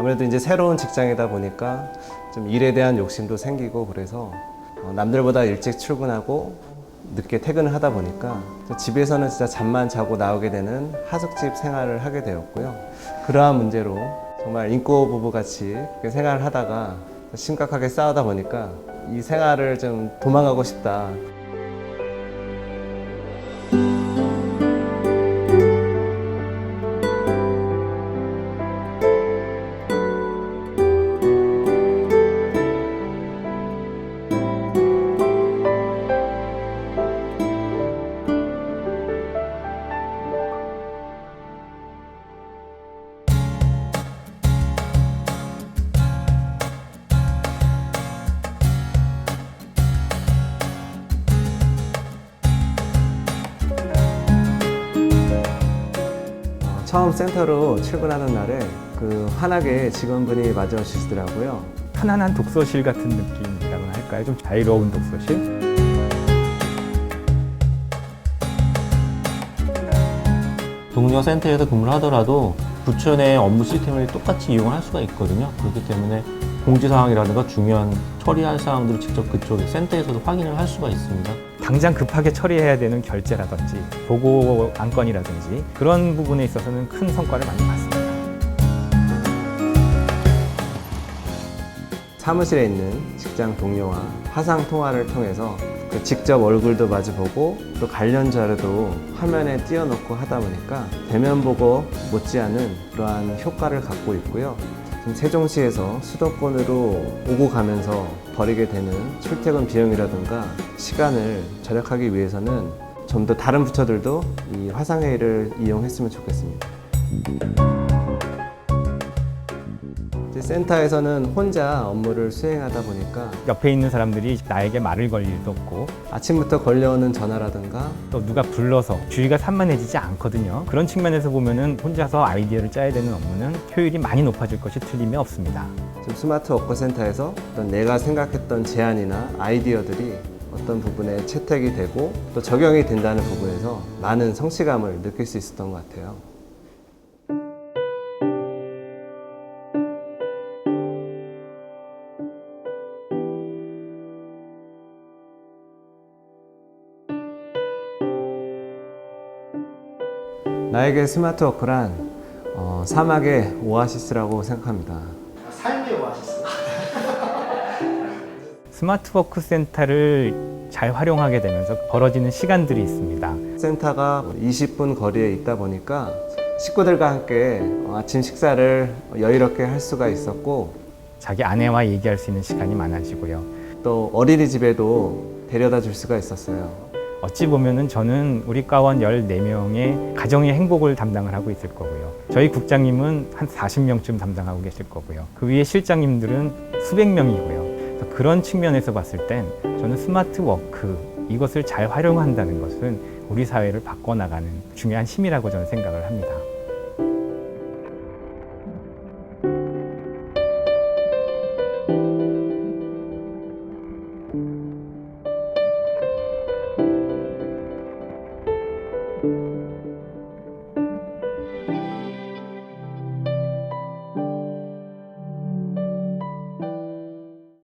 아무래도 이제 새로운 직장이다 보니까 좀 일에 대한 욕심도 생기고 그래서 어, 남들보다 일찍 출근하고 늦게 퇴근을 하다 보니까 집에서는 진짜 잠만 자고 나오게 되는 하숙집 생활을 하게 되었고요. 그러한 문제로 정말 인꼬 부부 같이 생활을 하다가 심각하게 싸우다 보니까 이 생활을 좀 도망가고 싶다. 처음 센터로 출근하는 날에 그 환하게 직원분이 맞아 주시더라고요. 편안한 독서실 같은 느낌이라고 할까요? 좀 자유로운 독서실? 동료 센터에서 근무를 하더라도 부처 내 업무 시스템을 똑같이 이용을 할 수가 있거든요. 그렇기 때문에 공지사항이라든가 중요한 처리할 사항들을 직접 그쪽 센터에서도 확인을 할 수가 있습니다. 당장 급하게 처리해야 되는 결제라든지 보고 안건이라든지 그런 부분에 있어서는 큰 성과를 많이 봤습니다. 사무실에 있는 직장 동료와 화상 통화를 통해서 그 직접 얼굴도 마주보고 또 관련 자료도 화면에 띄워놓고 하다 보니까 대면 보고 못지않은 그러한 효과를 갖고 있고요. 세종시에서 수도권으로 오고 가면서 벌이게 되는 출퇴근 비용이라든가 시간을 절약하기 위해서는 좀 더 다른 부처들도 이 화상회의를 이용했으면 좋겠습니다. 센터에서는 혼자 업무를 수행하다 보니까 옆에 있는 사람들이 나에게 말을 걸 일도 없고 아침부터 걸려오는 전화라든가 또 누가 불러서 주의가 산만해지지 않거든요. 그런 측면에서 보면은 혼자서 아이디어를 짜야 되는 업무는 효율이 많이 높아질 것이 틀림이 없습니다. 지금 스마트 워커센터에서 어떤 내가 생각했던 제안이나 아이디어들이 어떤 부분에 채택이 되고 또 적용이 된다는 부분에서 많은 성취감을 느낄 수 있었던 것 같아요. 나에게 스마트 워크란 어, 사막의 오아시스라고 생각합니다. 삶의 오아시스. 스마트워크 센터를 잘 활용하게 되면서 벌어지는 시간들이 있습니다. 센터가 20분 거리에 있다 보니까 식구들과 함께 어, 아침 식사를 여유롭게 할 수가 있었고 자기 아내와 얘기할 수 있는 시간이 많아지고요. 또 어린이집에도 데려다 줄 수가 있었어요. 어찌 보면은 저는 우리 과원 14명의 가정의 행복을 담당을 하고 있을 거고요. 저희 국장님은 한 40명쯤 담당하고 계실 거고요. 그 위에 실장님들은 수백 명이고요. 그런 측면에서 봤을 땐 저는 스마트 워크 이것을 잘 활용한다는 것은 우리 사회를 바꿔나가는 중요한 힘이라고 저는 생각을 합니다.